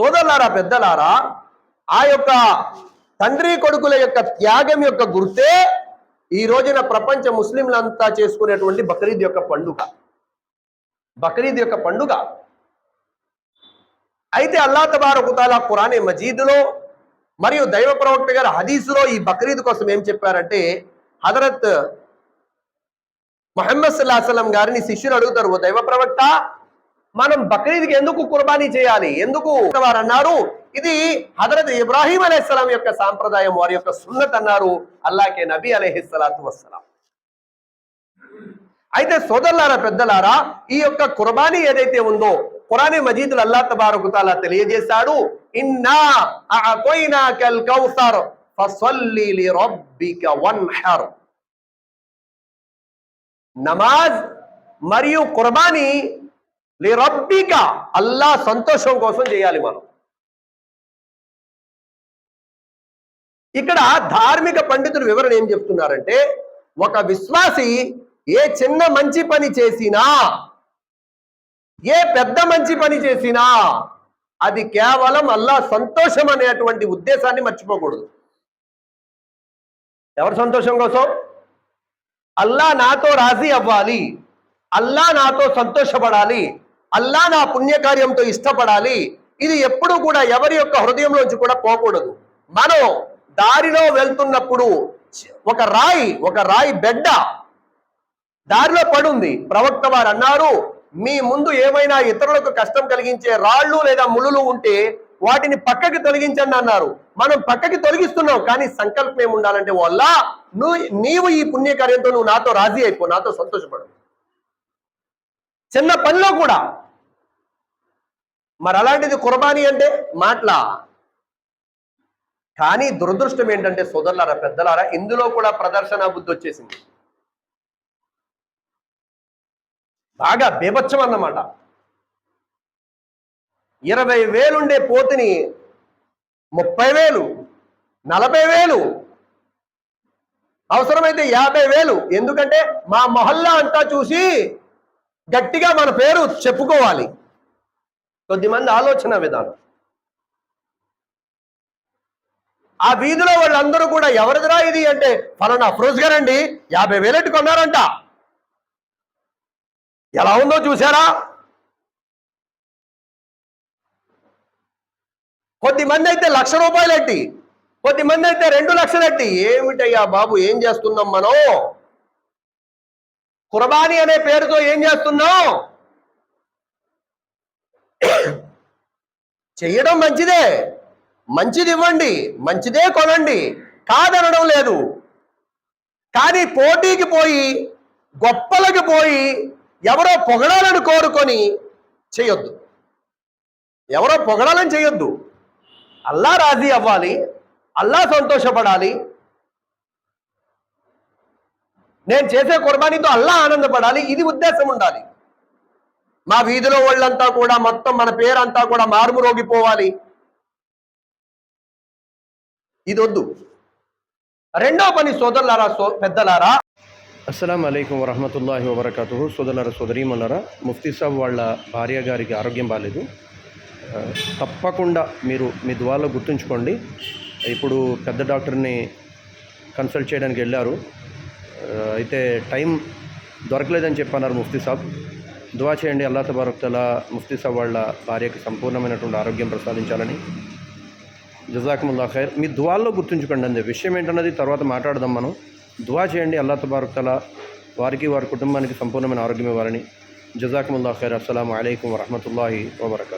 సోదరులారా పెద్దలారా ఆ యొక్క తండ్రి కొడుకుల యొక్క త్యాగం యొక్క గుర్తే ఈ రోజున ప్రపంచ ముస్లింలంతా చేసుకునేటువంటి బక్రీద్ యొక్క పండుగ. బక్రీద్ యొక్క పండుగ. అయితే అల్లా తబారకుతాల ఖురానే మజీద్లో మరియు దైవ ప్రవక్త గారు హదీసులో ఈ బక్రీద్ కోసం ఏం చెప్పారంటే హజరత్ మొహమ్మద్ సల్లాహం గారిని శిష్యులు అడుగుతారు ఓ దైవ ప్రవక్త మనం బక్రీద్కి ఎందుకు కుర్బానీ చేయాలి? ఎందుకు వారు అన్నారు ఇది హజరత్ ఇబ్రాహీం అలైహిస్సలాం యొక్క సాంప్రదాయం వారి యొక్క సున్నత్ అన్నారు అల్లాకే నబీ అలైహిస్సలాతు వస్సలాం. అయితే సోదరులారా పెద్దలారా ఈ యొక్క కుర్బానీ ఏదైతే ఉందో కురాని మజీదులు అల్లా తబారకుతాలా తెలియజేశాడు ఇన్నా అఅతైనాకల్ కౌసర్ ఫసల్లి లిరబ్బిక వన్హర్. నమాజ్ మరియు కుర్బానీ లిరబ్బిక అల్లా సంతోషం కోసం చేయాలి మనం. ఇక్కడ ధార్మిక పండితులు వివరణ ఏం చెప్తున్నారంటే ఒక విశ్వాసి ఏ చిన్న మంచి పని చేసినా ఏ పెద్ద మంచి పని చేసినా అది కేవలం అల్లా సంతోషం అనేటువంటి ఉద్దేశాన్ని మర్చిపోకూడదు. ఎవరి సంతోషం కోసం? అల్లా నాతో రాజీ అవ్వాలి. అల్లా నాతో సంతోషపడాలి. అల్లా నా పుణ్యకార్యంతో ఇష్టపడాలి. ఇది ఎప్పుడు కూడా ఎవరి యొక్క హృదయంలోంచి కూడా పోకూడదు. మనం దారిలో వెళ్తున్నప్పుడు ఒక రాయి ఒక రాయి బెడ్డ దారిలో పడుంది. ప్రవక్త వారు అన్నారు మీ ముందు ఏమైనా ఇతరులకు కష్టం కలిగించే రాళ్ళు లేదా ముళ్ళు ఉంటే వాటిని పక్కకి తొలగించండి అన్నారు. మనం పక్కకి తొలగిస్తున్నాం కానీ సంకల్పం ఏమి ఉండాలంటే వల్ల నువ్వు నీవు ఈ పుణ్యకార్యంతో నువ్వు నాతో రాజీ అయిపో నాతో సంతోషపడు. చిన్న పనిలో కూడా. మరి అలాంటిది కుర్బానీ అంటే మాట్లా? కానీ దురదృష్టం ఏంటంటే సోదరులారా పెద్దలారా ఇందులో కూడా ప్రదర్శన బుద్ధి వచ్చేసింది. బాగా బీభత్సం అన్నమాట. ఇరవై వేలుండే పోతుని ముప్పై వేలు నలభై వేలు అవసరమైతే యాభై వేలు. ఎందుకంటే మా మొహల్లా అంతా చూసి గట్టిగా మన పేరు చెప్పుకోవాలి. కొద్దిమంది ఆలోచన విధానం. ఆ వీధిలో వాళ్ళందరూ కూడా ఎవరిదిరా ఇది అంటే ఫలానా అఫ్రోజ్ గారండి యాభై వేలెట్టు కొన్నారంట. ఎలా ఉందో చూసారా కొద్దిమంది అయితే లక్ష రూపాయలు ఎట్టి కొద్దిమంది అయితే రెండు లక్షలు ఎట్టి ఏమిటయ్యా బాబు ఏం చేస్తున్నాం మనం? కుర్బానీ అనే పేరుతో ఏం చేస్తున్నావు? చెయ్యడం మంచిదే. మంచిది ఇవ్వండి మంచిదే కొనండి. కాదనడం లేదు. కానీ పోటీకి పోయి గొప్పలకు పోయి ఎవరో పొగడాలని కోరుకొని చేయొద్దు. ఎవరో పొగడాలని చేయొద్దు. అల్లా రాజీ అవ్వాలి. అల్లా సంతోషపడాలి. నేను చేసే కుర్బానీతో అల్లా ఆనందపడాలి ఇది ఉద్దేశం ఉండాలి. మా వీధిలో వాళ్ళంతా కూడా మొత్తం మన పేరంతా కూడా మారుమురోగిపోవాలి. ఇది వద్దు. రెండో పని సోదరులారా సో పెద్దలారా. అస్సలం అయికం వరహమతుల్లాహి వబర్కతు సోదరుల సోదరీమన్నారా ముఫ్తీ సాబ్ వాళ్ళ భార్య గారికి ఆరోగ్యం బాగాలేదు తప్పకుండా మీరు మీ దువాలో గుర్తుంచుకోండి. ఇప్పుడు పెద్ద డాక్టర్ని కన్సల్ట్ చేయడానికి వెళ్ళారు. అయితే టైం దొరకలేదని చెప్పన్నారు ముఫ్తీ సాబ్. దువా చేయండి అల్లా తబారక్తల ముఫ్తీ సాబ్ వాళ్ళ భార్యకి సంపూర్ణమైనటువంటి ఆరోగ్యం ప్రసాదించాలని. జజాకుముల్లా ఖైర్. మీ దువాల్లో గుర్తుంచుకోండి అందే విషయం ఏంటన్నది తర్వాత మాట్లాడదాం మనం. దువా చేయండి అల్లా తబారక్తల వారికి వారి కుటుంబానికి సంపూర్ణమైన ఆరోగ్యం ఇవ్వాలని. జజాకుముల్లా ఖైర్. అస్సలం అయికం వరహమతుల్లాహి వబర్కూ